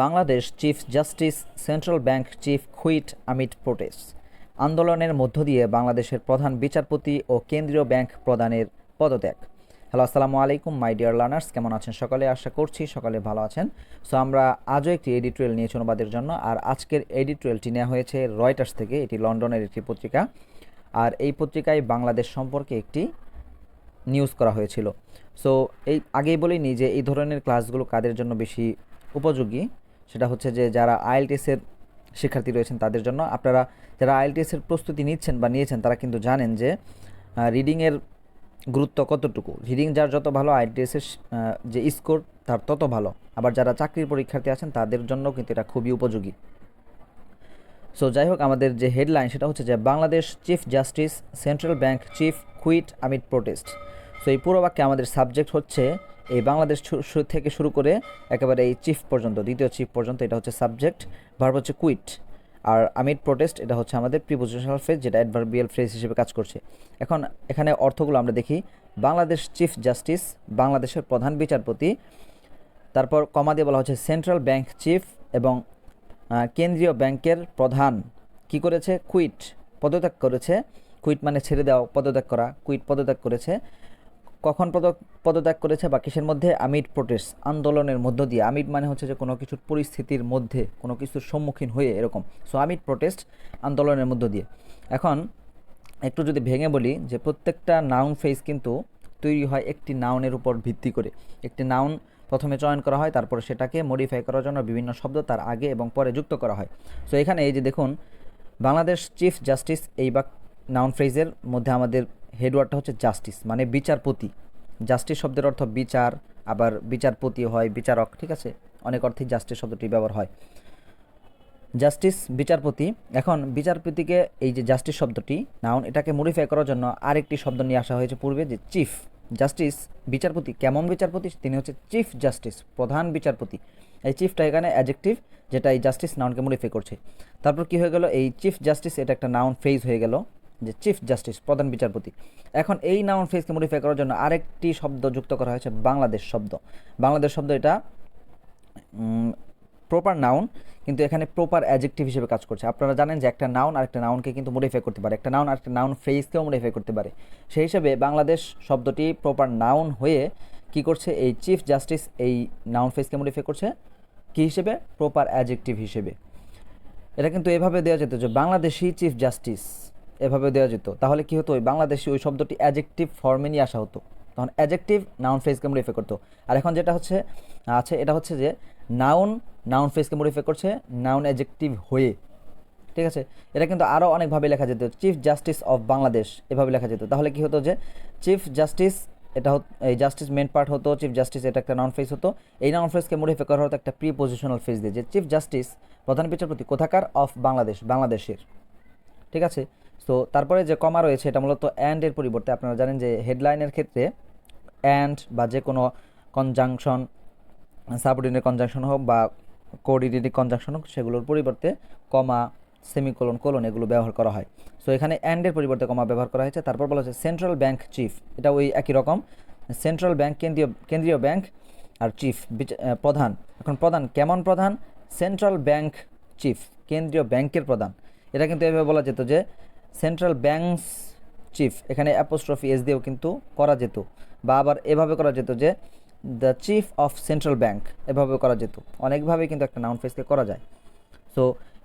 Bangladesh chief justice, central bank chief quit amid protest আন্দোলনের মধ্য দিয়ে বাংলাদেশের প্রধান বিচারপতি ও কেন্দ্রীয় ব্যাংক প্রদানের পদত্যাগ। হ্যালো, আসসালামু আলাইকুম, মাই ডিয়ার লার্নার্স, কেমন আছেন সকালে? আশা করছি সকালে ভালো আছেন। সো আমরা আজও একটি এডিটোরিয়াল নিয়েছি অনুবাদের জন্য, আর আজকের এডিটোরিয়ালটি নেওয়া হয়েছে রয়টার্স থেকে, এটি লন্ডনের একটি পত্রিকা। আর এই পত্রিকায় বাংলাদেশ সম্পর্কে একটি নিউজ করা হয়েছিল। সো এই, আগেই বলিনি যে এই ধরনের ক্লাসগুলো কাদের জন্য বেশি উপযোগী। সেটা হচ্ছে যে যারা আইএলটিএসের শিক্ষার্থী রয়েছেন তাদের জন্য, আপনারা যারা আইএলটিএসের প্রস্তুতি নিচ্ছেন বা নিয়েছেন, তারা কিন্তু জানেন যে রিডিংয়ের গুরুত্ব কতটুকু। রিডিং যার যত ভালো আইএলটিএসের যে স্কোর তার তত ভালো। আবার যারা চাকরির পরীক্ষার্থী আছেন, তাদের জন্য কিন্তু এটা খুবই উপযোগী। সো যাই হোক, আমাদের যে হেডলাইন সেটা হচ্ছে যে, Bangladesh chief justice central bank chief quit amid protest so এই পুরো বাক্যে আমাদের সাবজেক্ট হচ্ছে এই বাংলাদেশ থেকে শুরু করে একেবারে এই চিফ পর্যন্ত, দ্বিতীয় চিফ পর্যন্ত এটা হচ্ছে সাবজেক্ট, ভার্ব হচ্ছে কুইট, আর আমিট প্রোটেস্ট এটা হচ্ছে আমাদের প্রিপোজিশনাল ফ্রেজ যেটা অ্যাডভার্বিয়াল ফ্রেজ হিসেবে কাজ করছে। এখন এখানে অর্থগুলো আমরা দেখি, বাংলাদেশ চিফ জাস্টিস, বাংলাদেশের প্রধান বিচারপতি, তারপর কমা দিয়ে বলা হচ্ছে সেন্ট্রাল ব্যাংক চিফ এবং কেন্দ্রীয় ব্যাংকের প্রধান। কি করেছে? কুইট পদত্যাগ করেছে। কুইট মানে ছেড়ে দেওয়া, পদত্যাগ করা। কুইট পদত্যাগ করেছে। কখন পদ, পদত্যাগ করেছে বা কিসের মধ্যে? আমিড প্রোটেস্ট আন্দোলনের মধ্য দিয়ে। আমিড মানে হচ্ছে যে কোনো কিছুর পরিস্থিতির মধ্যে, কোনো কিছুর সম্মুখীন হয়ে এরকম। সো আমিড প্রোটেস্ট আন্দোলনের মধ্য দিয়ে। এখন একটু যদি ভেঙে বলি যে প্রত্যেকটা নাউন ফেজ কিন্তু তৈরি হয় একটি নাউনের উপর ভিত্তি করে। একটি নাউন প্রথমে চয়ন করা হয়, তারপরে সেটাকে মডিফাই করার জন্য বিভিন্ন শব্দ তার আগে এবং পরে যুক্ত করা হয়। সো এখানে এই যে দেখুন, বাংলাদেশ চিফ জাস্টিস এই বা নাউন ফ্রেজের মধ্যে আমাদের হেডওয়ার্ডটা হচ্ছে জাস্টিস মানে বিচারপতি। জাস্টিস শব্দের অর্থ বিচার, আবার বিচারপতি হয়, বিচারক, ঠিক আছে? অনেক অর্থেই জাস্টিস শব্দটি ব্যবহার হয়। জাস্টিস, বিচারপতি, এখন বিচারপতিকে এই যে জাস্টিস শব্দটি, নাউন, এটাকে মডিফাই করার জন্য আরেকটি শব্দ নিয়ে আসা হয়েছে পূর্বে, যে চিফ। জাস্টিস, বিচারপতি, কেমন বিচারপতি? তিনি হচ্ছে চিফ জাস্টিস, প্রধান বিচারপতি। এই চিফটা এখানে অ্যাজেক্টিভ যেটা এই জাস্টিস নাউনকে মডিফাই করছে। তারপর কি হয়ে গেল? এই চিফ জাস্টিস, এটা একটা নাউন ফেজ হয়ে গেল। যে চিফ জাস্টিস প্রধান বিচারপতি। এখন এই নাউন ফ্রেজকে মডিফাই করার জন্য আরেকটি শব্দ যুক্ত করা হয়েছে, বাংলাদেশ শব্দ। বাংলাদেশ শব্দ এটা প্রপার নাউন কিন্তু এখানে প্রপার অ্যাজেক্টিভ হিসেবে কাজ করছে। আপনারা জানেন যে একটা নাউন আর একটা নাউনকে কিন্তু মডিফাই করতে পারে। একটা নাউন আর একটা নাউন ফ্রেজকেও মডিফাই করতে পারে। সেই হিসেবে বাংলাদেশ শব্দটি প্রপার নাউন হয়ে কি করছে? এই চিফ জাস্টিস এই নাউন ফ্রেজকে মডিফাই করছে। কি হিসেবে? প্রপার অ্যাজেক্টিভ হিসেবে। এটা কিন্তু এভাবে দেওয়া যেত যে বাংলাদেশি চিফ জাস্টিস এভাবে দেওয়া যেত। তাহলে কি হতো? ওই বাংলাদেশি ওই শব্দটি অ্যাজেক্টিভ ফর্মে নিয়ে আসা হতো। তখন অ্যাজেক্টিভ নাউন ফ্রেজকে মডিফাই করতো? আর এখন যেটা হচ্ছে, আছে, এটা হচ্ছে যে নাউন নাউন ফ্রেজকে মডিফাই করছে? নাউন অ্যাজেক্টিভ হয়ে। ঠিক আছে? এটা কিন্তু আরও অনেকভাবে লেখা যেত। চিফ জাস্টিস অফ বাংলাদেশ এভাবে লেখা যেত। তাহলে কি হতো যে চিফ জাস্টিস এটা এই জাস্টিস মেন পার্ট হতো চিফ জাস্টিস এটা একটা নাউন ফ্রেজ হতো। এই নাউন ফ্রেজকে মডিফাই করা হতো একটা প্রিপোজিশনাল ফ্রেজ দিয়ে যে চিফ জাস্টিস প্রধান বিচারপতি কোথাকার? অফ বাংলাদেশ বাংলাদেশের। ঠিক আছে? তো তারপরে যে কমা রয়েছে, এটা মূলত অ্যান্ড এর পরিবর্তে আপনারা জানেন যে হেডলাইনের ক্ষেত্রে অ্যান্ড বা যে কোনো কনজাংশন সাবঅর্ডিনেট কনজাংশন হোক বা কোঅর্ডিনেটিভ কনজাংশন হোক, সেগুলোর পরিবর্তে কমা সেমিকোলন কোলন এগুলো ব্যবহার করা হয়। সো এখানে অ্যান্ডের পরিবর্তে কমা ব্যবহার করা হয়েছে। তারপর বলা হচ্ছে সেন্ট্রাল ব্যাংক চিফ এটা ওই একই রকম। সেন্ট্রাল ব্যাংক কেন্দ্রীয় কেন্দ্রীয় ব্যাংক আর চিফ প্রধান। এখন প্রধান কেমন প্রধান? সেন্ট্রাল ব্যাংক চিফ কেন্দ্রীয় ব্যাংকের প্রধান। এটা কিন্তু এভাবে বলা যেত যে সেন্ট্রাল ব্যাংকস চিফ, এখানে অ্যাপোস্ট্রফি এস দিয়েও কিন্তু করা যেত বা আবার এভাবে করা যেত যে the chief of central bank এভাবে করা যেত। অনেকভাবে কিন্তু একটা নাউন ফেসকে করা যায়। সো,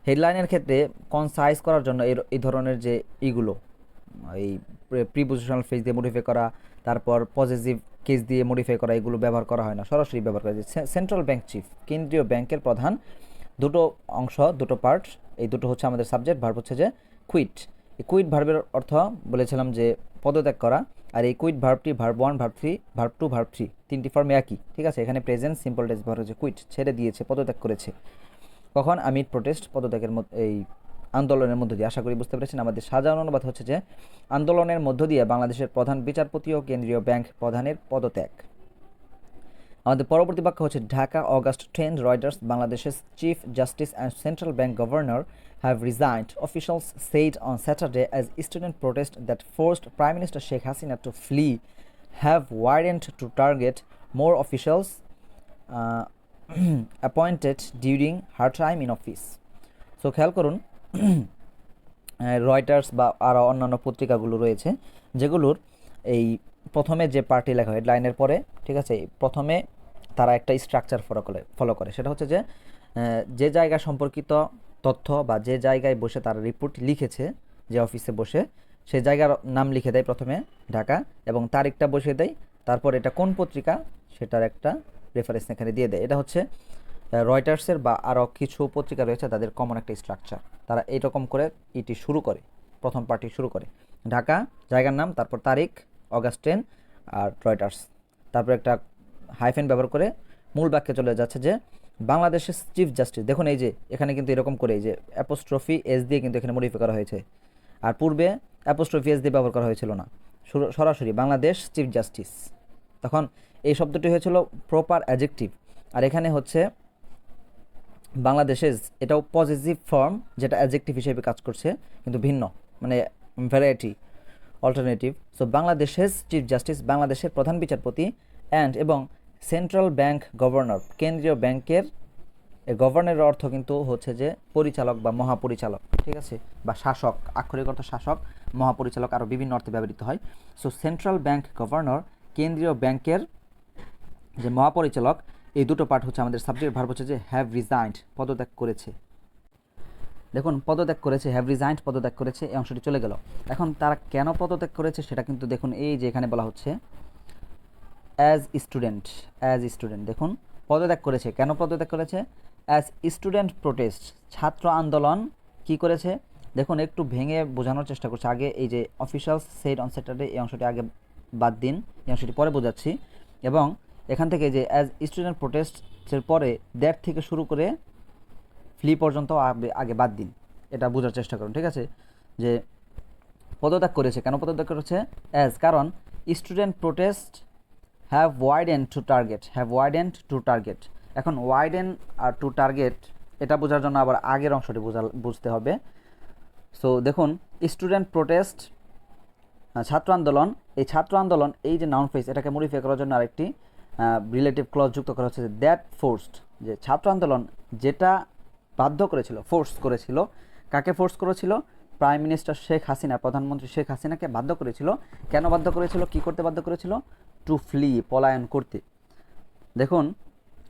হেডলাইনের ক্ষেত্রে কনসাইজ করার জন্য এর, এই ধরনের যে ইগুলো, এই প্রিপোজিশনাল ফেস দিয়ে মডিফাই করা, তারপর পজিটিভ কেস দিয়ে মডিফাই করা, এগুলো ব্যবহার করা হয় না, সরাসরি ব্যবহার করা যায়। সেন্ট্রাল ব্যাংক চিফ কেন্দ্রীয় ব্যাংকের প্রধান, দুটো অংশ, দুটো পার্ট এই দুটো হচ্ছে আমাদের সাবজেক্ট ভার্ব হচ্ছে যে কুইট কুইট ভার্বের অর্থ বলেছিলাম যে পদত্যাগ করা, আর এই quit ভার্বটি verb one verb three verb two verb three তিনটি ফর্মে একই, ঠিক আছে? এখানে প্রেজেন্ট সিম্পল টেস্ট ব্যবহার হচ্ছে কুইট ছেড়ে দিয়েছে, পদত্যাগ করেছে। কখন? আমি প্রোটেস্ট পদত্যাগের এই আন্দোলনের মধ্য দিয়ে। আশা করি বুঝতে পেরেছেন, আমাদের সাধারণ অনুবাদ হচ্ছে যে, আন্দোলনের মধ্য দিয়ে বাংলাদেশের প্রধান বিচারপতি ও কেন্দ্রীয় ব্যাংক প্রধানের পদত্যাগ। আমাদের পরবর্তী বাক্য হচ্ছে ঢাকা অগাস্ট টেন রয়টার্স বাংলাদেশের chief justice and central bank governor have resigned, officials said on Saturday as student protest that forced prime minister Sheikh Hasina to flee have widened to target more uh, appointed during her time in office so খেয়াল করুন Reuters বা আরও অন্যান্য পত্রিকাগুলো রয়েছে যেগুলোর এই প্রথমে যে পার্টি লেখা হয় লাইনের পরে ঠিক আছে? প্রথমে তারা একটা স্ট্রাকচার ফলো করে ফলো করে। সেটা হচ্ছে যে যে জায়গা সম্পর্কিত তথ্য বা যে জায়গায় বসে তারা রিপোর্ট লিখেছে, যে অফিসে বসে, সেই জায়গার নাম লিখে দেয় প্রথমে ঢাকা এবং তারিখটা বসিয়ে দেয়, তারপর এটা কোন পত্রিকা সেটার একটা রেফারেন্স এখানে দিয়ে দেয়। এটা হচ্ছে রয়টার্সের বা আরও কিছু পত্রিকা রয়েছে তাদের কমন একটা স্ট্রাকচার তারা এইরকম করে ইটি শুরু করে, প্রথম পার্টি শুরু করে। ঢাকা, জায়গার নাম, তারপর তারিখ অগাস্ট টেন আর রয়টার্স তারপর একটা হাইফেন ব্যবহার করে মূল বাক্যে চলে যাচ্ছে যে, বাংলাদেশের চিফ জাস্টিস, দেখুন এই যে, এখানে কিন্তু এরকম করে এই যে অ্যাপোস্ট্রফি এস দিয়ে কিন্তু এখানে মডিফাই করা হয়েছে। আর পূর্বে অ্যাপোস্ট্রফি এস দিয়ে ব্যবহার করা হয়েছিল না। সরাসরি বাংলাদেশ চিফ জাস্টিস। তখন এই শব্দটি হয়েছিল প্রপার অ্যাজেক্টিভ আর এখানে হচ্ছে বাংলাদেশের, এটাও পজিটিভ ফর্ম যেটা অ্যাজেক্টিভ হিসেবে কাজ করছে, কিন্তু ভিন্ন মানে ভ্যারাইটি অল্টারনেটিভ সো বাংলাদেশের চিফ জাস্টিস, বাংলাদেশের প্রধান বিচারপতি অ্যান্ড এবং সেন্ট্রাল ব্যাংক গভর্নর, কেন্দ্রীয় ব্যাংকের গভর্নরের অর্থ কিন্তু হচ্ছে যে পরিচালক বা মহাপরিচালক, ঠিক আছে? বা শাসক, আক্ষরিক অর্থ শাসক, মহাপরিচালক আরও বিভিন্ন অর্থে ব্যবহৃত হয়। সো সেন্ট্রাল ব্যাংক গভর্নর, কেন্দ্রীয় ব্যাংকের যে মহাপরিচালক, এই দুটো পার্ট হচ্ছে আমাদের সাবজেক্ট ভার্ব হচ্ছে যে হ্যাভ রিজাইন্ড পদত্যাগ করেছে। দেখুন, পদত্যাগ করেছে হ্যাভ রিজাইন্ড পদত্যাগ করেছে, এই অংশটি চলে গেল। এখন তারা কেন পদত্যাগ করেছে সেটা কিন্তু দেখুন, এই যে এখানে বলা হচ্ছে অ্যাজ স্টুডেন্ট অ্যাজ স্টুডেন্ট দেখুন, পদত্যাগ করেছে। কেন পদত্যাগ করেছে? অ্যাজ স্টুডেন্ট প্রোটেস্ট ছাত্র আন্দোলন কি করেছে? দেখুন, একটু ভেঙে বোঝানোর চেষ্টা করছে। আগে এই যে অফিসিয়াল সেট অন স্যাটারডে এই অংশটি আগে বাদ দিন, এই অংশটি পরে বোঝাচ্ছি। এবং এখান থেকে যে অ্যাজ স্টুডেন্ট প্রোটেস্টের পরে দ্যাট থেকে শুরু করে ফ্লি পর্যন্ত আগে বাদ দিন। এটা বোঝার চেষ্টা করুন, ঠিক আছে? যে পদত্যাগ করেছে। কেন পদত্যাগ করেছে? অ্যাজ কারণ student protest have widen to target have widen to target এখন ওয়াইডেন আর টু টার্গেট এটা বোঝার জন্য আবার আগের অংশটি বোঝা, বুঝতে হবে। সো দেখুন স্টুডেন্ট প্রোটেস্ট ছাত্র আন্দোলন, এই ছাত্র আন্দোলন, এই যে নাউন ফ্রেজ এটাকে মডিফাই করার জন্য আরেকটি রিলেটিভ ক্লজ যুক্ত করা হচ্ছে দ্যাট ফোর্সড যে ছাত্র আন্দোলন যেটা বাধ্য করেছিল ফোর্স করেছিল, কাকে ফোর্স করেছিল? প্রাইম মিনিস্টার শেখ হাসিনা, প্রধানমন্ত্রী শেখ হাসিনাকে বাধ্য করেছিল। কেন বাধ্য করেছিল? কি করতে বাধ্য করেছিল? টু ফ্লি পলায়ন করতে। দেখুন,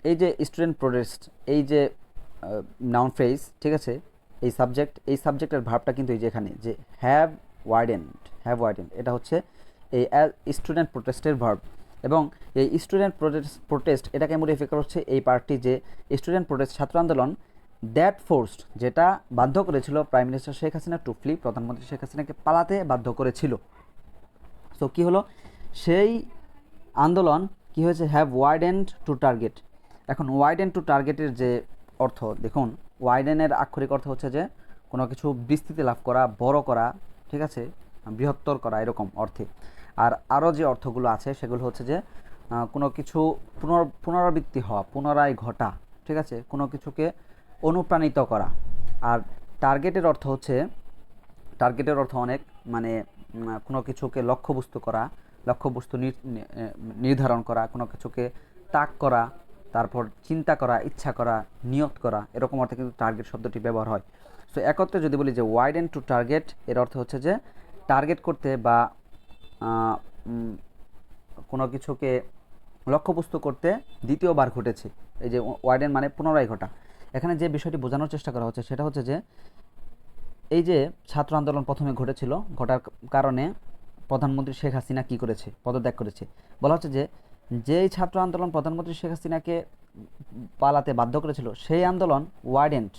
এই যে স্টুডেন্ট প্রোটেস্ট এই যে নাউন ফ্রেজ ঠিক আছে? এই সাবজেক্ট এই সাবজেক্টের ভাবটা কিন্তু এই যে এখানে, যে হ্যাভ ওয়ার্ডেন্ট হ্যাভ ওয়ার্ডেন্ট এটা হচ্ছে এই স্টুডেন্ট প্রোটেস্টের ভার্ব এবং এই স্টুডেন্ট প্রোটেস্ট প্রোটেস্ট এটাকে মডিফাই করা হচ্ছে এই পার্টি যে স্টুডেন্ট প্রোটেস্ট ছাত্র আন্দোলন দ্যাট ফোর্সড যেটা বাধ্য করেছিল prime minister Sheikh Hasina to flee প্রধানমন্ত্রী শেখ হাসিনাকে পালাতে বাধ্য করেছিল। সো কী হলো? সেই আন্দোলন কি হয়েছে? হ্যাভ ওয়াইডেন্ড টু টার্গেট এখন ওয়াইডেন টু টার্গেটের যে অর্থ, দেখুন ওয়াইডেনের আক্ষরিক অর্থ হচ্ছে যে কোনো কিছু বিস্তৃতি লাভ করা, বড় করা, ঠিক আছে? বৃহত্তর করা, এরকম অর্থে। আর আরও যে অর্থগুলো আছে, সেগুলো হচ্ছে যে কোনো কিছু পুনর, পুনরাবৃত্তি হওয়া, পুনরায় ঘটা, ঠিক আছে? কোনো কিছুকে অনুপ্রাণিত করা। আর টার্গেটের অর্থ হচ্ছে টার্গেটের অর্থ অনেক মানে কোনো কিছুকে লক্ষ্যবস্তু করা লক্ষ্যবস্তু নির্ধারণ করা, কোনো কিছুকে তাক করা, তারপর চিন্তা করা, ইচ্ছা করা নিয়ত করা, এরকম অর্থে কিন্তু টার্গেট শব্দটি ব্যবহার হয়। সো একত্রে যদি বলি যে ওয়াইড টু টার্গেট এর অর্থ হচ্ছে যে টার্গেট করতে বা কোনো কিছুকে লক্ষ্যবস্তু করতে দ্বিতীয়বার ঘটেছে। এই যে ওয়াইডেন মানে পুনরায় ঘটা। এখানে যে বিষয়টি বোঝানোর চেষ্টা করা হচ্ছে, সেটা হচ্ছে যে এই যে ছাত্র আন্দোলন প্রথমে ঘটেছিল, ঘটার কারণে প্রধানমন্ত্রী শেখ হাসিনা কি করেছে, পদত্যাগ করেছে। বলা হচ্ছে যে, যেই ছাত্র আন্দোলন প্রধানমন্ত্রী শেখ হাসিনাকে পালাতে বাধ্য করেছিল, সেই আন্দোলন ওয়াইডেন্ট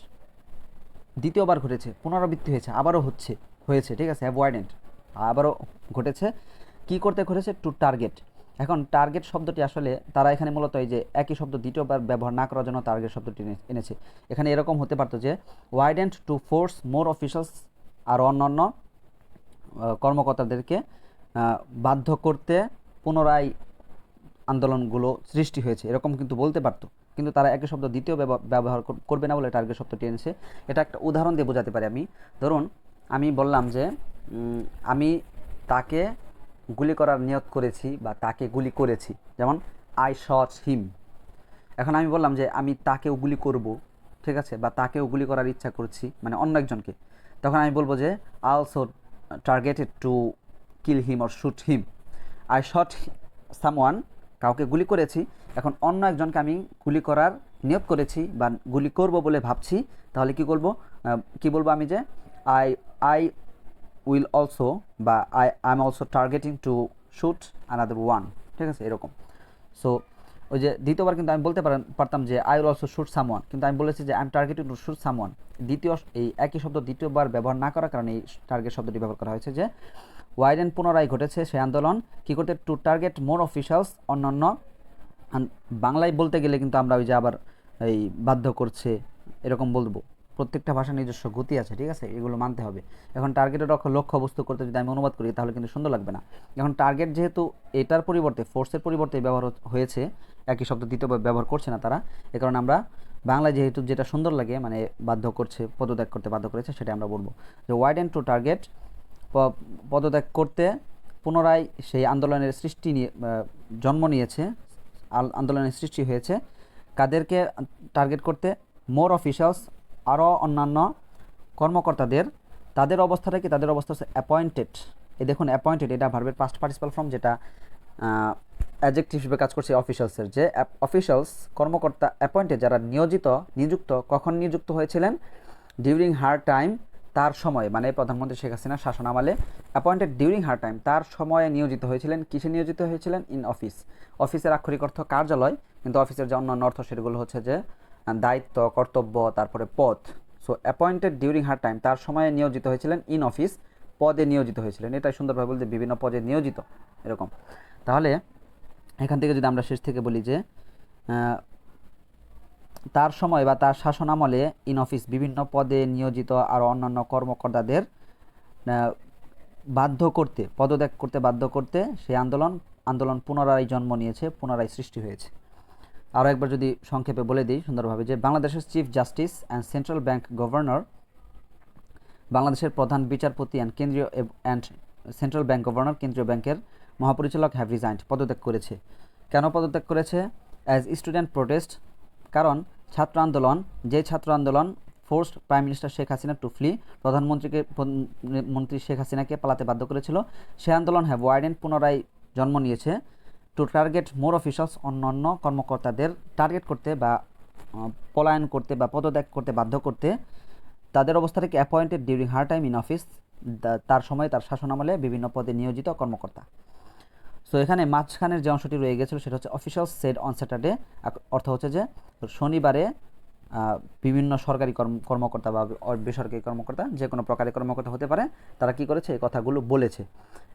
দ্বিতীয়বার ঘটেছে, পুনরাবৃত্তি হয়েছে, আবারও হচ্ছে, হয়েছে, ঠিক আছে অ্যাভয়েডেন্ট আবারও ঘটেছে। কি করতে ঘটেছে? Two target. এখন টার্গেট শব্দটি আসলে তারা এখানে মূলত এই যে একই শব্দ দ্বিতীয়বার ব্যবহার না করার জন্য টার্গেট শব্দটি এনে- এনেছে। এখানে এরকম হতে পারতো যে widened to force more officers আর অন্যান্য কর্মকর্তাদেরকে বাধ্য করতে পুনরায় আন্দোলনগুলো সৃষ্টি হয়েছে। এরকম কিন্তু বলতে পারতো। কিন্তু তারা একই শব্দ দ্বিতীয় ব্যব- ব্যবহার করবে না বলে টার্গেট শব্দটি এনেছে। এটা একটা উদাহরণ দিয়ে বোঝাতে পারি আমি। ধরুন, আমি বললাম যে আমি তাকে গুলি করার নিয়ত করেছি বা তাকে গুলি করেছি। যেমন আই শট হিম এখন আমি বললাম যে, আমি তাকেও গুলি করব, ঠিক আছে? বা তাকেও গুলি করার ইচ্ছা করছি। মানে অন্য একজনকে। তখন আমি বলব যে also targeted to kill him or shoot him. I shot someone, কাউকে গুলি করেছি। এখন অন্য একজনকে আমি গুলি করার নিয়োগ করেছি বা গুলি করব বলে ভাবছি। তাহলে কি করব? কি বলব আমি যে, আই আই উইল অলসো বা I I am also targeting to shoot another one. ঠিক আছে? এরকম। সো, ওই যে দ্বিতীয়বার কিন্তু আমি বলতে পারতাম যে, I will also shoot someone. কিন্তু আমি বলেছি যে, I am targeting to shoot someone. দ্বিতীয়, এই একই শব্দ দ্বিতীয়বার ব্যবহার না করার কারণে এই টার্গেট শব্দটি ব্যবহার করা হয়েছে যে ওয়াইডেন পুনরায় ঘটেছে সেই আন্দোলন। কী করতে টু টার্গেট মোর অফিসিয়ালস অন্যান্য। বাংলায় বলতে গেলে কিন্তু আমরা ওই যে আবার এই বাধ্য করছে, এরকম বলব। প্রত্যেকটা ভাষার নিজস্ব গতি আছে, ঠিক আছে? এগুলো মানতে হবে। এখন টার্গেটের লক্ষ্য লক্ষ্য বস্তু করতে যদি আমি অনুবাদ করি, তাহলে কিন্তু সুন্দর লাগবে না। এখন টার্গেট যেহেতু এটার পরিবর্তে ফোর্সের পরিবর্তে ব্যবহার হয়েছে, একই শব্দ দ্বিতীয়বার ব্যবহার করছে না তারা। এ কারণে আমরা বাংলায় যেহেতু যেটা সুন্দর লাগে মানে বাধ্য করছে, পদত্যাগ করতে বাধ্য করেছে সেটা আমরা বলব। যে ওয়াইড অ্যান্ড টু টার্গেট পদত্যাগ করতে পুনরায় সেই আন্দোলনের সৃষ্টি নিয়ে জন্ম নিয়েছে আন্দোলনের সৃষ্টি হয়েছে। কাদেরকে টার্গেট করতে মোর অফিসিয়ালস আরও অন্যান্য কর্মকর্তাদের, তাদের অবস্থাটা কি তাদের অবস্থা হচ্ছে অ্যাপয়েন্টেড এই দেখুন অ্যাপয়েন্টেড এটা ভার্বের পাস্ট পার্টিসিপাল ফর্ম যেটা অ্যাজেক্টিভ হিসেবে কাজ করছে অফিসিয়ালসের যে অফিসিয়ালস কর্মকর্তা অ্যাপয়েন্টেড যারা নিয়োজিত, নিযুক্ত, কখন নিযুক্ত হয়েছিলেন? ডিউরিং হার টাইম তার সময় মানে প্রধানমন্ত্রী শেখ হাসিনার শাসনামলে অ্যাপয়েন্টেড ডিউরিং হার টাইম তার সময়ে নিয়োজিত হয়েছিলেন, কিসে নিয়োজিত হয়েছিলেন? ইন অফিস অফিসের আক্ষরিক অর্থ কার্যালয়, কিন্তু অফিসের যে অন্যান্য অর্থ সেগুলো হচ্ছে যে দায়িত্ব, কর্তব্য, তারপরে পদ। So appointed during her time তার সময়ে নিয়োজিত হয়েছিলেন ইন অফিস পদে নিয়োজিত হয়েছিলেন। এটাই সুন্দরভাবে বলতে বিভিন্ন পদে নিয়োজিত, এরকম। তাহলে, এখান থেকে যদি আমরা শেষ থেকে বলি যে তার সময় বা তার শাসন আমলে ইন অফিস বিভিন্ন পদে নিয়োজিত আর অন্যান্য কর্মকর্তাদের বাধ্য করতে, পদত্যাগ করতে বাধ্য করতে সেই আন্দোলন আন্দোলন পুনরায় জন্ম নিয়েছে, পুনরায় সৃষ্টি হয়েছে। আরও একবার যদি সংক্ষেপে বলে দিই সুন্দরভাবে যে বাংলাদেশের chief justice and central bank governor বাংলাদেশের প্রধান বিচারপতি অ্যান্ড কেন্দ্রীয় অ্যান্ড সেন্ট্রাল ব্যাংক গভর্নর কেন্দ্রীয় ব্যাংকের মহাপরিচালক হ্যাভ রিজাইন্ড পদত্যাগ করেছে। কেন পদত্যাগ করেছে? অ্যাজ স্টুডেন্ট প্রোটেস্ট কারণ ছাত্র আন্দোলন, যে ছাত্র আন্দোলন forced prime minister Sheikh Hasina to flee প্রধানমন্ত্রীকে প্রধান- মন্ত্রী শেখ হাসিনাকে পালাতে বাধ্য করেছিল, সে আন্দোলন হ্যাভ ওয়াইডেন পুনরায় জন্ম নিয়েছে টু টার্গেট মোর অফিসার্স অন্যান্য কর্মকর্তাদের টার্গেট করতে বা পলায়ন করতে বা পদত্যাগ করতে বাধ্য করতে, তাদের অবস্থা থেকে appointed during her time in office তার সময় তার শাসনামলে বিভিন্ন পদে নিয়োজিত কর্মকর্তা। সো এখানে মাঝখানের যে অংশটি রয়ে গেছিল, সেটা হচ্ছে অফিসিয়াল সেড অন স্যাটারডে অর্থ হচ্ছে যে শনিবারে বিভিন্ন সরকারি কর্ম- কর্মকর্তা বা বেসরকারি কর্মকর্তা, যে কোনো প্রকারের কর্মকর্তা হতে পারে, তারা কি করেছে? এই কথাগুলো বলেছে।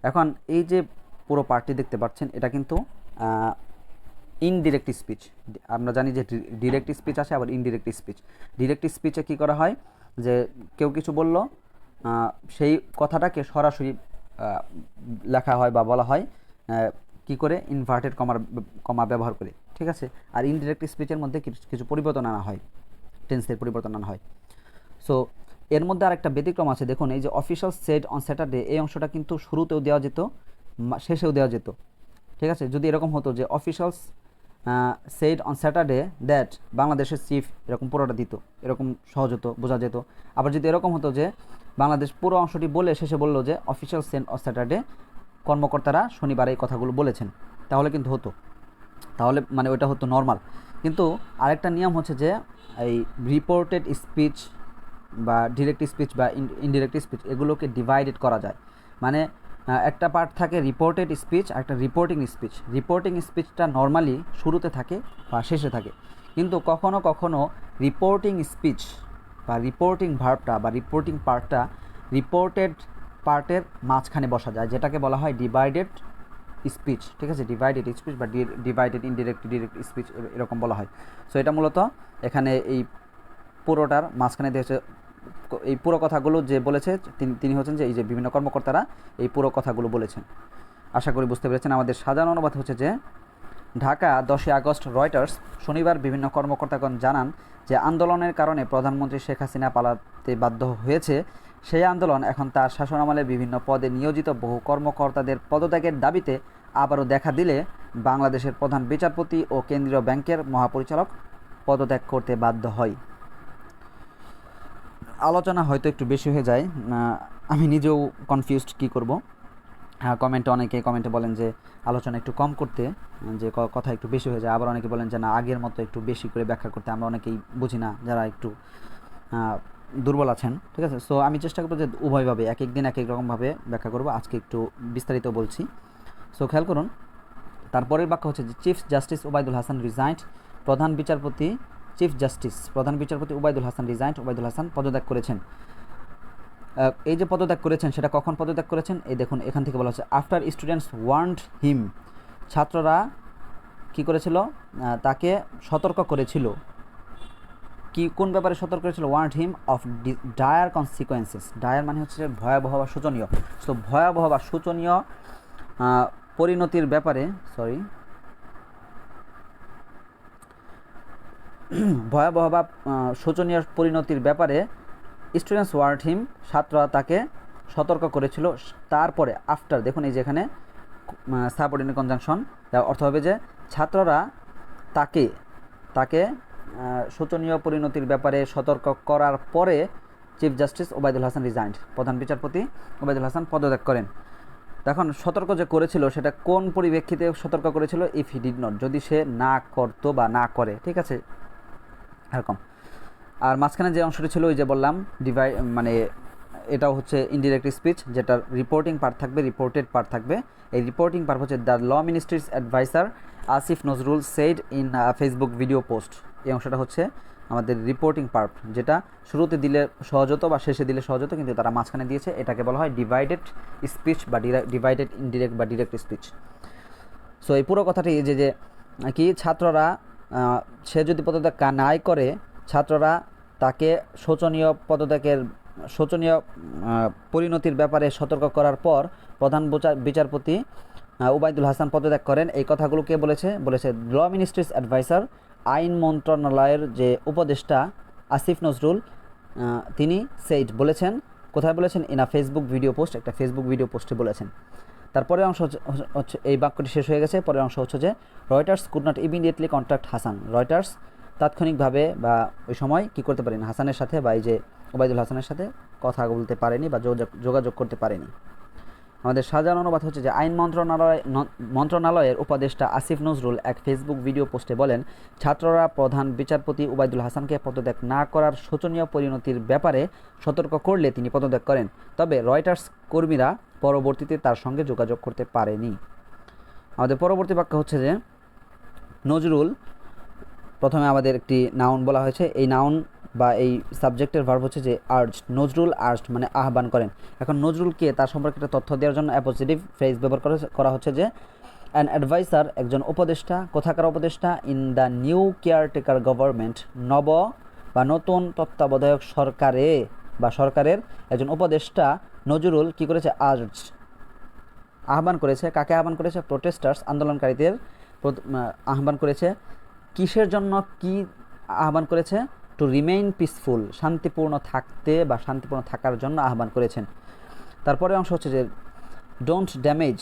এখন এই যে পুরো পার্টি দেখতে পাচ্ছেন, এটা কিন্তু ইনডিরেক্ট স্পিচ আমরা জানি যে ডিরেক্ট স্পিচ আছে আবার ইনডিরেক্ট স্পিচ ডিরেক্ট স্পিচে কি করা হয়? যে কেউ কিছু বলল সেই কথাটাকে সরাসরি লেখা হয় বা বলা হয়। কি করে? ইনভার্টেড কমার কমা ব্যবহার করে, ঠিক আছে? আর ইনডিরেক্ট স্পিচের মধ্যে কিছু পরিবর্তন আনা হয় টেন্সের পরিবর্তন আনা হয়। সো এর মধ্যে আরেকটা ব্যতিক্রম আছে, দেখুন, এই যে অফিসিয়াল সেট অন স্যাটারডে এই অংশটা কিন্তু শুরুতেও দেওয়া যেত শেষেও দেওয়া যেত, ঠিক আছে? যদি এরকম হতো যে officials said on Saturday that বাংলাদেশের চিফ এরকম পুরোটা দিত, এরকম সহজ হতো, বোঝা যেত। আবার যদি এরকম হতো যে বাংলাদেশ পুরো অংশটি বলে শেষে বলল যে অফিসিয়াল সেন্ট অন স্যাটারডে কর্মকর্তারা শনিবার এই কথাগুলো বলেছেন। তাহলে কিন্তু হতো। তাহলে মানে ওইটা হতো নর্মাল কিন্তু আরেকটা নিয়ম হচ্ছে যে, এই রিপোর্টেড স্পিচ বা ডিরেক্ট স্পিচ বা ইনডিরেক্ট স্পিচ এগুলোকে ডিভাইডেড করা যায়। মানে একটা পার্ট থাকে রিপোর্টেড স্পিচ আর একটা রিপোর্টিং স্পিচ রিপোর্টিং স্পিচটা নর্মালি শুরুতে থাকে বা শেষে থাকে। কিন্তু কখনো কখনো রিপোর্টিং স্পিচ বা রিপোর্টিং ভার্বটা বা রিপোর্টিং পার্টটা রিপোর্টেড পার্টের মাঝখানে বসা যায়, যেটাকে বলা হয় ডিভাইডেড স্পিচ ঠিক আছে? ডিভাইডেড স্পিচ বা ডিভাইডেড ইনডিরেক্ট ডিরেক্ট স্পিচ এরকম বলা হয়। সো এটা মূলত এখানে এই পুরোটার মাঝখানে দিয়েছে এই পুরো কথাগুলো যে বলেছে, তিনি তিনি হচ্ছেন যে এই যে বিভিন্ন কর্মকর্তারা এই পুরো কথাগুলো বলেছেন। আশা করি বুঝতে পেরেছেন আমাদের সাজানো অনুবাদ হচ্ছে যে, ঢাকা, দশই আগস্ট রয়টার্স শনিবার বিভিন্ন কর্মকর্তাগণ জানান যে, আন্দোলনের কারণে প্রধানমন্ত্রী শেখ হাসিনা পালাতে বাধ্য হয়েছে সেই আন্দোলন এখন তার শাসনামলে বিভিন্ন পদে নিয়োজিত বহু কর্মকর্তাদের পদত্যাগের দাবিতে আবারও দেখা দিলে বাংলাদেশের প্রধান বিচারপতি ও কেন্দ্রীয় ব্যাংকের মহাপরিচালক পদত্যাগ করতে বাধ্য হয়। আলোচনা হয়তো একটু বেশি হয়ে যায়। আমি নিজেও কনফিউজড কি করব? হ্যাঁ কমেন্টে অনেকে কমেন্টে বলেন যে, আলোচনা একটু কম করতে, যে কথা একটু বেশি হয়ে যায়। আবার অনেকে বলেন যে, না, আগের মতো একটু বেশি করে ব্যাখ্যা করতে। আমরা অনেকেই বুঝি না যারা একটু দুর্বল আছেন, ঠিক আছে? সো আমি চেষ্টা করব যে উভয়ভাবে এক এক দিন এক এক রকমভাবে ব্যাখ্যা করব। আজকে একটু বিস্তারিত বলছি। সো খেয়াল করুন, তারপরের বাক্য হচ্ছে যে chief justice Obaidul Hasan resigned প্রধান বিচারপতি চিফ জাস্টিস প্রধান বিচারপতি ওবায়দুল হাসান রিজাইন্ড ওবায়দুল হাসান পদত্যাগ করেছেন। এই যে পদত্যাগ করেছেন, সেটা কখন পদত্যাগ করেছেন? এই দেখুন, এখান থেকে বলা হচ্ছে আফটার স্টুডেন্টস ওয়ান্ট হিম ছাত্ররা কি করেছিল? তাকে সতর্ক করেছিল। কি, কোন ব্যাপারে সতর্ক করেছিল want him of dire consequences dire মানে হচ্ছে ভয়াবহ বা শোচনীয়। সো ভয়াবহ বা শোচনীয় পরিণতির ব্যাপারে সরি ভয়াবহ বা শোচনীয় পরিণতির ব্যাপারে স্টুডেন্টস ওয়ার্ড হিম ছাত্ররা তাকে সতর্ক করেছিল। তারপরে আফটার দেখুন এই যে এখানে সাবঅর্ডিনেট কনজাংশন অর্থ হবে যে, ছাত্ররা তাকে তাকে শোচনীয় পরিণতির ব্যাপারে সতর্ক করার পরে chief justice Obaidul Hasan resigned প্রধান বিচারপতি ওবায়দুল হাসান পদত্যাগ করেন। তখন সতর্ক যে করেছিল, সেটা কোন পরিপ্রেক্ষিতে সতর্ক করেছিল? ইফ হি ডিড নট যদি সে না করতো বা না করে, ঠিক আছে? এরকম। আর মাঝখানে যে অংশটি ছিল, ওই যে বললাম ডিভাই মানে এটাও হচ্ছে ইনডিরেক্ট স্পিচ যেটার রিপোর্টিং পার্ট থাকবে রিপোর্টেড পার্ট থাকবে। এই রিপোর্টিং পার্ট হচ্ছে the law ministry's adviser Asif Nazrul said in Facebook video post এই অংশটা হচ্ছে আমাদের রিপোর্টিং পার্ট যেটা শুরুতে দিলে সহজ হতো বা শেষে দিলে সহজ হতো কিন্তু তারা মাঝখানে দিয়েছে। এটাকে বলা হয় ডিভাইডেড স্পিচ বা ডিভাইডেড ইনডিরেক্ট বা ডিরেক্ট স্পিচ সো এই পুরো কথাটি যে যে কি ছাত্ররা সে যদি পদত্যাগ নাই করে ছাত্ররা তাকে শোচনীয় পদত্যাগের শোচনীয় পরিণতির ব্যাপারে সতর্ক করার পর প্রধান বিচার- বিচারপতি আহ, ওবায়দুল হাসান পদত্যাগ করেন। এই কথাগুলো কে বলেছে বলেছে ল মিনিস্ট্রিজ অ্যাডভাইসার আইন মন্ত্রণালয়ের যে উপদেষ্টা আসিফ নজরুল তিনি সেইট বলেছেন। কোথায় বলেছেন? In a Facebook video post, একটা ফেসবুক ভিডিও পোস্টে বলেছেন। তারপরে অংশ হচ্ছে- এই বাক্যটি শেষ হয়ে গেছে। পরের অংশ হচ্ছে যে, Reuters could not immediately contact Hasan. Reuters তাৎক্ষণিকভাবে বা ওই সময় কি করতে পারেনি? হাসানের সাথে বা এই যে ওবায়দুল হাসানের সাথে কথা বলতে পারেনি বা যোগাযোগ করতে পারেনি। আমাদের সাধারণ অনুবাদ হচ্ছে যে আইন মন্ত্রণালয় মন্ত্রণালয়ের উপদেষ্টা আসিফ নজরুল এক ফেসবুক ভিডিও পোস্টে বলেন, ছাত্ররা প্রধান বিচারপতি উবায়দুল হাসানকে পদত্যাগ না করার শোচনীয় পরিণতির ব্যাপারে সতর্ক করলে তিনি পদত্যাগ করেন। তবে রয়টার্স কর্মীরা পরবর্তীতে তার সঙ্গে যোগাযোগ করতে পারেনি। আমাদের পরবর্তী বাক্য হচ্ছে যে, নজরুল, প্রথমে আমাদের একটি নাউন বলা হয়েছে। এই নাউন বা এই সাবজেক্টের ভার্ব হচ্ছে যে আর্জ নজরুল আর্জ মানে আহ্বান করেন। এখন নজরুলকে তার সম্পর্কে একটা তথ্য দেওয়ার জন্য অ্যাপোজিটিভ ফ্রেজ ব্যবহার করা করা হচ্ছে যে অ্যান অ্যাডভাইসার একজন উপদেষ্টা, কোথাকার উপদেষ্টা in the new caretaker government নব বা নতুন তত্ত্বাবধায়ক সরকারে বা সরকারের একজন উপদেষ্টা, নজরুল কি করেছে? আর্জ আহ্বান করেছে। কাকে আহ্বান করেছে? প্রোটেস্টার্স আন্দোলনকারীদের আহ্বান করেছে। কিসের জন্য কি আহ্বান করেছে? টু রিমেইন পিসফুল শান্তিপূর্ণ থাকতে বা শান্তিপূর্ণ থাকার জন্য আহ্বান করেছেন। তারপরে অংশ হচ্ছে যে ডোন্ট ড্যামেজ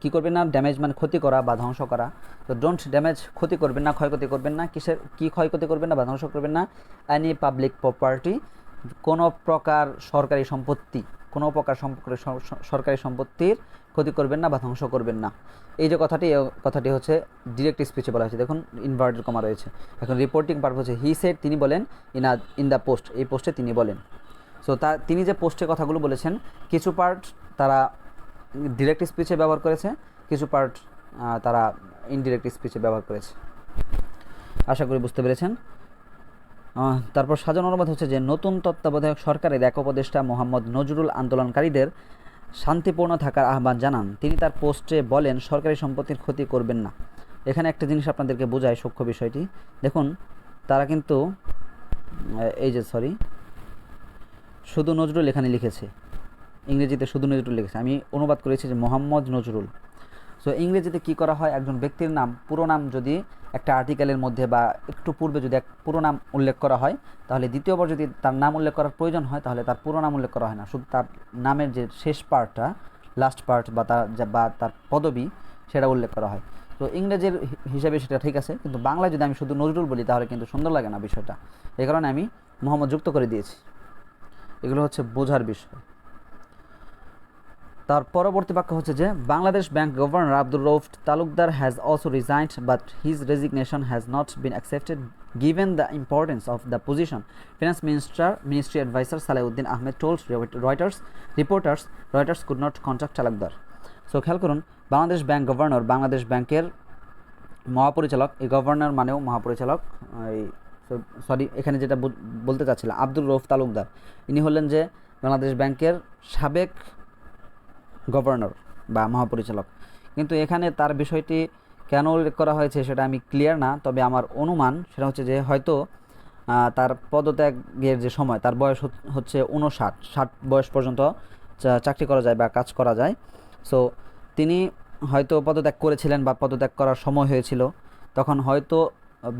কি করবেন না? ড্যামেজ মানে ক্ষতি করা বা ধ্বংস করা। তো ডোন্ট ড্যামেজ ক্ষতি করবেন না, ক্ষয়ক্ষতি করবেন না। কিসের, কী ক্ষয়ক্ষতি করবেন না বা ধ্বংস করবেন না? অ্যানি পাবলিক প্রপার্টি কোনো প্রকার সরকারি সম্পত্তি, কোনো প্রকার সরকারি সম্পত্তির ক্ষতি করবেন না বা ধ্বংস করবেন না। এই যে কথাটি কথাটি হচ্ছে ডিরেক্ট স্পিচে বলা হয়েছে। দেখুন ইনভার্টেড কমা রয়েছে। এখন রিপোর্টিং পারপাস হচ্ছে হি সেট তিনি বলেন in a in the post এই পোস্টে তিনি বলেন। সো তা, তিনি যে পোস্টে কথাগুলো বলেছেন, কিছু পার্ট তারা ডিরেক্ট স্পিচে ব্যবহার করেছে, কিছু পার্ট তারা ইনডিরেক্ট স্পিচে ব্যবহার করেছে। আশা করি বুঝতে পেরেছেন। তারপর সাজানো অনুবাদ হচ্ছে যে, নতুন তত্ত্বাবধায়ক সরকারের এক উপদেষ্টা মোহাম্মদ নজরুল আন্দোলনকারীদের শান্তিপূর্ণ থাকার আহ্বান জানান। তিনি তার পোস্টে বলেন, সরকারি সম্পত্তির ক্ষতি করবেন না। এখানে একটা জিনিস আপনাদেরকে বোঝায় সূক্ষ্ম বিষয়টি। দেখুন, তারা কিন্তু এই যে সরি শুধু নজরুল এখানে লিখেছে। ইংরেজিতে শুধু নজরুল লিখেছে। আমি অনুবাদ করেছি যে মোহাম্মদ নজরুল। সো ইংরেজিতে কি করা হয়? একজন ব্যক্তির নাম, পুরো নাম যদি একটা আর্টিকেলের মধ্যে বা একটু পূর্বে যদি এক পুরো নাম উল্লেখ করা হয়, তাহলে দ্বিতীয়বার যদি তার নাম উল্লেখ করার প্রয়োজন হয়, তাহলে তার পুরো নাম উল্লেখ করা হয় না। শুধু তার নামের যে শেষ পার্টটা লাস্ট পার্ট বা তার বা তার পদবি, সেটা উল্লেখ করা হয়। তো ইংরেজির হিসাবে সেটা ঠিক আছে, কিন্তু বাংলায় যদি আমি শুধু নজরুল বলি, তাহলে কিন্তু সুন্দর লাগে না বিষয়টা। এই কারণে আমি মোহাম্মদ যুক্ত করে দিয়েছি। এগুলো হচ্ছে বোঝার বিষয়। তার পরবর্তী বাক্য হচ্ছে যে, Bangladesh bank governor Abdur Rouf Talukder has also resigned but his resignation has not been accepted given the importance of the position, finance minister, ministry advisor salauddin ahmed told reuters, reporters, reuters could not contact talukdar so খেয়াল করুন, Bangladesh bank governor Bangladesh ব্যাংকের মহাপরিচালক, এই governor মানেও মহাপরিচালক, এই sorry এখানে যেটা বলতে চাচ্ছিলাম, আব্দুর রৌফ তালুকদার। ইনি হলেন যে, বাংলাদেশ ব্যাংকের সাবেক গভর্নর বা মহাপরিচালক। কিন্তু এখানে তার বিষয়টি কেন উল্লেখ করা হয়েছে সেটা আমি ক্লিয়ার না, তবে আমার অনুমান সেটা হচ্ছে যে হয়তো তার পদত্যাগের যে সময়, তার বয়স হচ্ছে উনষাট ষাট বয়স পর্যন্ত চাকরি করা যায় বা কাজ করা যায়। সো তিনি হয়তো পদত্যাগ করেছিলেন বা পদত্যাগ করার সময় হয়েছিল। তখন হয়তো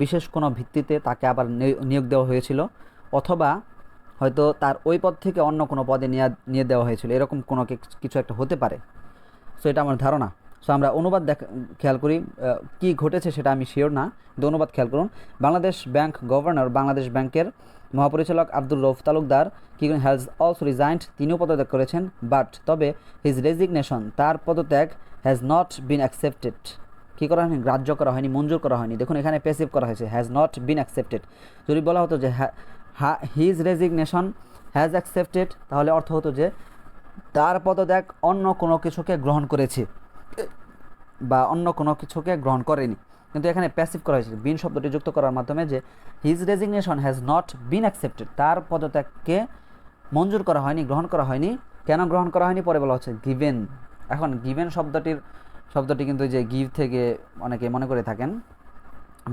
বিশেষ কোনো ভিত্তিতে তাকে আবার নিয়োগ দেওয়া হয়েছিল। অথবা হয়তো তার ওই পদ থেকে অন্য কোনো পদে নিয়ে নিয়ে দেওয়া হয়েছিল। এরকম কোনো কিছু একটা হতে পারে? সো এটা আমার ধারণা। সো আমরা অনুবাদ দেখ, খেয়াল করি কি ঘটেছে সেটা আমি শিওর না। কিন্তু অনুবাদ খেয়াল করুন, বাংলাদেশ ব্যাংক গভর্নর, বাংলাদেশ ব্যাংকের মহাপরিচালক আব্দুর রৌফ তালুকদার কি হ্যাজ অলসো রিজাইন্ড তিনিও পদত্যাগ করেছেন বাট তবে হিজ রেজিগনেশন তার পদত্যাগ হ্যাজ নট বিন অ্যাকসেপ্টেড কী করা হয়নি? গ্রাহ্য করা হয়নি, মঞ্জুর করা হয়নি। দেখুন, এখানে পেসিভ করা হয়েছে হ্যাজ নট বিন অ্যাকসেপ্টেড যদি বলা হতো যে হিজ রেজিগনেশন হ্যাজ অ্যাকসেপ্টেড তাহলে অর্থ হতো যে তার পদত্যাগ অন্য কোনো কিছুকে গ্রহণ করেছে, বা অন্য কোনো কিছুকে গ্রহণ করেনি। কিন্তু এখানে প্যাসিভ করা হয়েছে বিন শব্দটি যুক্ত করার মাধ্যমে যে his resignation has not been accepted তার পদত্যাগকে মঞ্জুর করা হয়নি, গ্রহণ করা হয়নি। কেন গ্রহণ করা হয়নি? পরে বলা হচ্ছে গিভেন এখন গিভেন শব্দটির, শব্দটি কিন্তু যে গিভ থেকে অনেকে মনে করে থাকেন,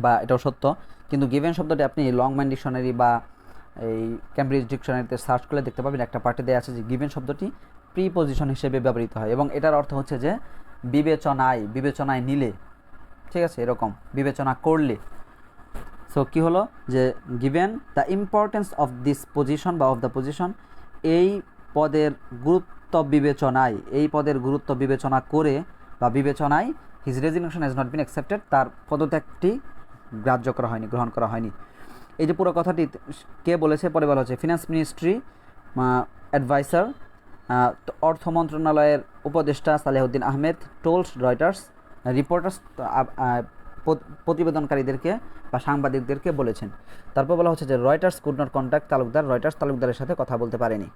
বা এটাও সত্য। কিন্তু গিভেন শব্দটি আপনি লংম্যান ডিকশনারি বা এই ক্যামব্রিজ ডিকশনারিতে সার্চ করলে দেখতে পাবেন একটা পার্টি দেওয়া আছে যে গিভেন শব্দটি প্রিপোজিশন হিসেবে ব্যবহৃত হয় এবং এটার অর্থ হচ্ছে যে বিবেচনায় বিবেচনায় নিলে। ঠিক আছে? এরকম। বিবেচনা করলে। সো কি হলো? যে given the importance of this position বা অফ দ্য পজিশন এই পদের গুরুত্ব বিবেচনায়, এই পদের গুরুত্ব বিবেচনা করে বা বিবেচনায় his resignation has not been accepted তার পদত্যাগটি গ্রাহ্য করা হয়নি, গ্রহণ করা হয়নি। এই যে পুরো কথাটি কে বলেছে, পরে বলা হচ্ছে ফিনান্স মিনিস্ট্রি অ্যাডভাইসার অর্থ মন্ত্রণালয়ের উপদেষ্টা Salehuddin Ahmed, tells Reuters reporters প্রতিবেদনকারীদেরকে বা সাংবাদিকদেরকে বলেছেন। তারপর বলা হচ্ছে যে, Reuters could not contact Talukder, Reuters তালুকদারের সাথে কথা বলতে পারেনি।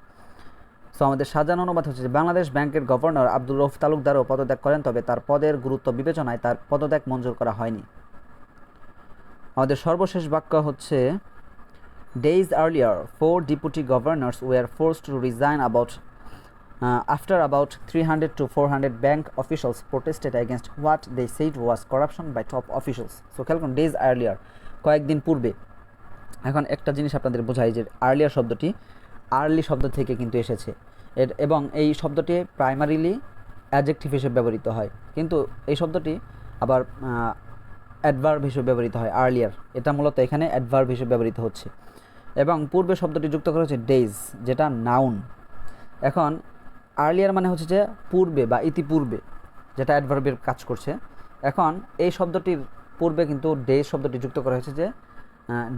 সো আমাদের সাজানো অনুবাদ হচ্ছে যে, বাংলাদেশ ব্যাংকের গভর্নর আব্দুল রফ তালুকদারও পদত্যাগ করেন, তবে তার পদের গুরুত্ব বিবেচনায় তার পদত্যাগ মঞ্জুর করা হয়নি। আমাদের সর্বশেষ বাক্য হচ্ছে days earlier four deputy governors were force to resign about after about three hundred to four hundred bank officials protested against what they said was corruption by top officials so খেয়াল করুন ডেইজ আর্লিয়ার কয়েকদিন পূর্বে। এখন একটা জিনিস আপনাদের বোঝাই যে আর্লিয়ার শব্দটি আর্লি শব্দ থেকে কিন্তু এসেছে। এর, এবং এই শব্দটি প্রাইমারিলি অ্যাজেক্টিভ হিসেবে ব্যবহৃত হয়। কিন্তু এই শব্দটি আবার অ্যাডভার্ব হিসেবে ব্যবহৃত হয় আর্লিয়ার এটা মূলত এখানে অ্যাডভার্ব হিসেবে ব্যবহৃত হচ্ছে। এবং পূর্বে শব্দটি যুক্ত করা হচ্ছে ডেইজ যেটা নাউন এখন আর্লিয়ার মানে হচ্ছে যে পূর্বে বা ইতিপূর্বে, যেটা অ্যাডভার্বের কাজ করছে। এখন, এই শব্দটির পূর্বে কিন্তু ডেজ শব্দটি যুক্ত করা হয়েছে যে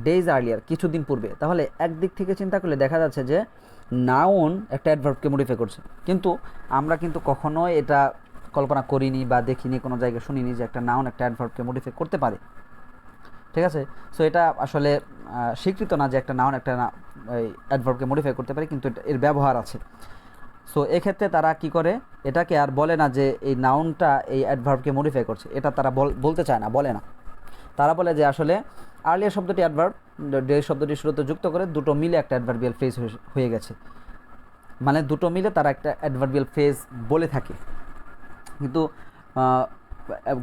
ডেজ আর্লিয়ার কিছুদিন পূর্বে। তাহলে একদিক থেকে চিন্তা করলে দেখা যাচ্ছে যে নাউন একটা অ্যাডভার্বকে মডিফাই করছে। কিন্তু আমরা কিন্তু কখনোই এটা কল্পনা করিনি বা দেখিনি, কোনো জায়গায় শুনিনি যে একটা নাউন একটা অ্যাডভার্বকে মডিফাই করতে পারে। ঠিক আছে? সো এটা আসলে স্বীকৃত না যে একটা নাউন একটা অ্যাডভার্বকে মডিফাই করতে পারে, কিন্তু এর ব্যবহার আছে। সো এক্ষেত্রে তারা কি করে? এটাকে আর বলে না যে এই নাউনটা এই অ্যাডভার্বকে মডিফাই করছে। এটা তারা বল- বলতে চায় না, বলে না। তারা বলে যে আসলে আর্লিয়ার শব্দটি অ্যাডভার্ব ডে শব্দটি শুরুতে যুক্ত করে দুটো মিলে একটা অ্যাডভার্বিয়াল ফ্রেজ হয়ে গেছে। মানে দুটো মিলে তারা একটা অ্যাডভার্বিয়াল ফ্রেজ বলে থাকে। কিন্তু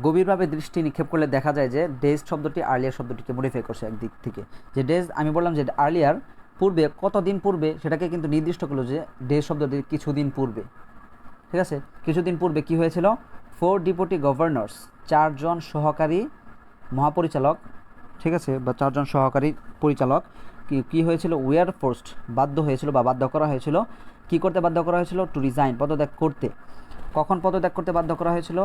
গভীরভাবে দৃষ্টি নিক্ষেপ করলে দেখা যায় যে ডেজ শব্দটি আর্লিয়ার শব্দটিকে মডিফাই করছে একদিক থেকে। যে ডেজ, আমি বললাম যে আর্লিয়ার পূর্বে, কতদিন পূর্বে সেটাকে কিন্তু নির্দিষ্ট করল যে ডেজ শব্দটি কিছুদিন পূর্বে। ঠিক আছে? কিছুদিন পূর্বে কি হয়েছিল? ফোর ডিপুটি গভর্নর্স চারজন সহকারী মহাপরিচালক, ঠিক আছে? বা চারজন সহকারী পরিচালক, কি, কী হয়েছিল? উয়ার ফোর্সড বাধ্য হয়েছিল বা বাধ্য করা হয়েছিল। কি করতে বাধ্য করা হয়েছিল? টু রিজাইন পদত্যাগ করতে। কখন পদত্যাগ করতে বাধ্য করা হয়েছিল?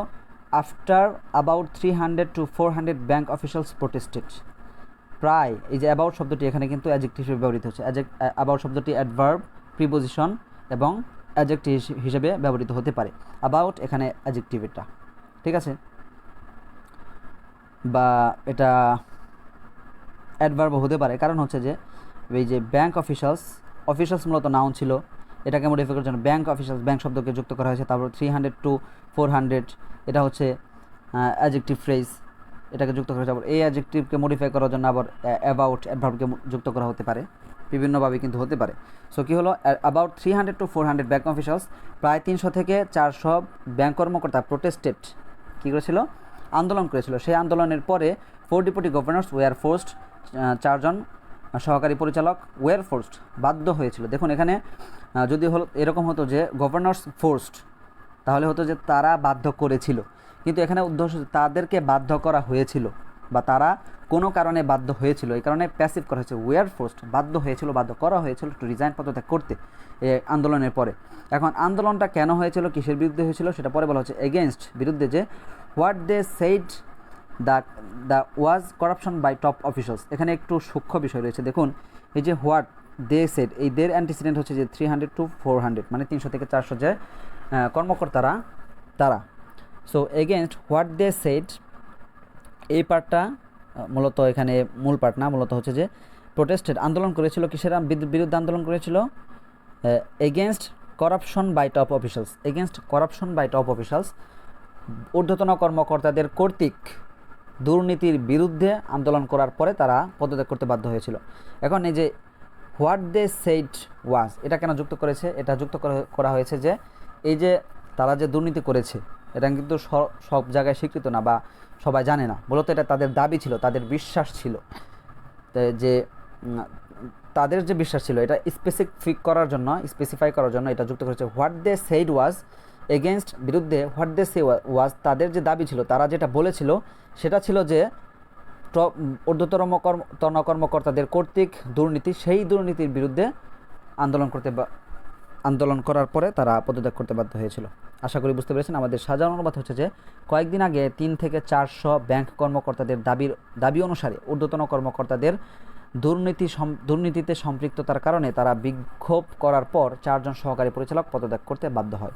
After about three hundred to four hundred bank officials protested প্রায়, এই যে অ্যাবাউট শব্দটি এখানে কিন্তু অ্যাজেক্টিভ হিসেবে ব্যবহৃত হচ্ছে। অ্যাবাউট শব্দটি অ্যাডভার্ব প্রিপোজিশন এবং অ্যাজেক্টিভ হিসেবে ব্যবহৃত হতে পারে। অ্যাবাউট এখানে অ্যাজেক্টিভ এটা। ঠিক আছে? বা এটা অ্যাডভার্ব হতে পারে। কারণ হচ্ছে যে, এই যে ব্যাংক অফিসার্স অফিসার্স মূলত নাউন ছিল। এটাকে মডিফাই করার জন্য ব্যাংক অফিসার্স ব্যাংক শব্দকে যুক্ত করা হয়েছে। তারপর three hundred to four hundred এটা হচ্ছে অ্যাজেক্টিভ ফ্রেজ এটাকে যুক্ত করা হয়েছে। এই অ্যাজেক্টিভকে মডিফাই করার জন্য আবার অ্যাবাউট অ্যাডভার্বকে যুক্ত করা হতে পারে। বিভিন্নভাবে কিন্তু হতে পারে। সো কী হলো? About three hundred to four hundred bank officers প্রায় তিনশো থেকে চারশো ব্যাংক কর্মকর্তা প্রোটেস্টেড কী করেছিল? আন্দোলন করেছিল। সেই আন্দোলনের পরে four deputy governors were forced চারজন সহকারী পরিচালক ওয়ার ফোর্সড বাধ্য হয়েছিল। দেখুন এখানে যদি হলো, এরকম হতো যে গভর্নর্স ফোর্সড, তাহলে হতো যে তারা বাধ্য করেছিল। কিন্তু এখানে উদ্দেশ্য তাদেরকে বাধ্য করা হয়েছিল বা তারা কোনো কারণে বাধ্য হয়েছিল। এই কারণে প্যাসিভ করা হয়েছে। ওয়ার ফোর্সড বাধ্য হয়েছিল, বাধ্য করা হয়েছিল টু রিজাইন পদত্যাগ করতে এ আন্দোলনের পরে। এখন আন্দোলনটা কেন হয়েছিল, কিসের বিরুদ্ধে হয়েছিল, সেটা পরে বলা হচ্ছে এগেনস্ট বিরুদ্ধে যে what they said the the was corruption by top officers এখানে একটু সূক্ষ্ম বিষয় রয়েছে। দেখুন, এই যে হোয়াট দে সেড, এই দের অ্যান্টিসিডেন্ট হচ্ছে যে three hundred to four hundred মানে তিনশো থেকে চারশো যে কর্মকর্তারা, তারা। So against what they said, এই পার্টটা মূলত এখানে মূল পার্ট না, মূলত হচ্ছে যে প্রোটেস্টেড আন্দোলন করেছিল কিসের? বিরুদ্ধে আন্দোলন করেছিল? Against corruption by top officials against corruption by top officials ঊর্ধ্বতন কর্মকর্তাদের কর্তৃক দুর্নীতির বিরুদ্ধে আন্দোলন করার পরে তারা পদত্যাগ করতে বাধ্য হয়েছিল। এখন এই যে হোয়াট দে সেইট ওয়াজ, এটা কেন যুক্ত করেছে? এটা যুক্ত করা- হয়েছে যে এই যে তারা যে দুর্নীতি করেছে, এটা কিন্তু সব জায়গায় স্বীকৃত না বা সবাই জানে না। মূলত এটা তাদের দাবি ছিল, তাদের বিশ্বাস ছিল। যে তাদের যে বিশ্বাস ছিল, এটা স্পেসিফিক করার জন্য স্পেসিফাই করার জন্য এটা যুক্ত করেছে। What they said was against বিরুদ্ধে হোয়াট দে সে ওয়াজ তাদের যে দাবি ছিল, তারা যেটা বলেছিল, সেটা ছিল যে টপ ঊর্ধ্বতম কর্ম কর্মকর্তাদের কর্তৃক দুর্নীতি, সেই দুর্নীতির বিরুদ্ধে আন্দোলন করতে আন্দোলন করার পরে তারা পদত্যাগ করতে বাধ্য হয়েছিল। আশা করি বুঝতে পেরেছেন, আমাদের সাধারণ অনুবাদ হচ্ছে যে কয়েকদিন আগে তিন থেকে চারশো ব্যাংক কর্মকর্তাদের দাবির, দাবি অনুসারে ঊর্ধ্বতন কর্মকর্তাদের দুর্নীতি দুর্নীতিতে সম্পৃক্ততার কারণে তারা বিক্ষোভ করার পর চারজন সহকারী পরিচালক পদত্যাগ করতে বাধ্য হয়।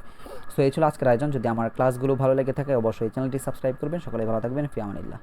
সো এই ছিল আজকের আয়োজন। যদি আমার ক্লাসগুলো ভালো লেগে থাকে, অবশ্যই চ্যানেলটি সাবস্ক্রাইব করবেন। সকলে ভালো থাকবেন। ফিয়ামানিল্লাহ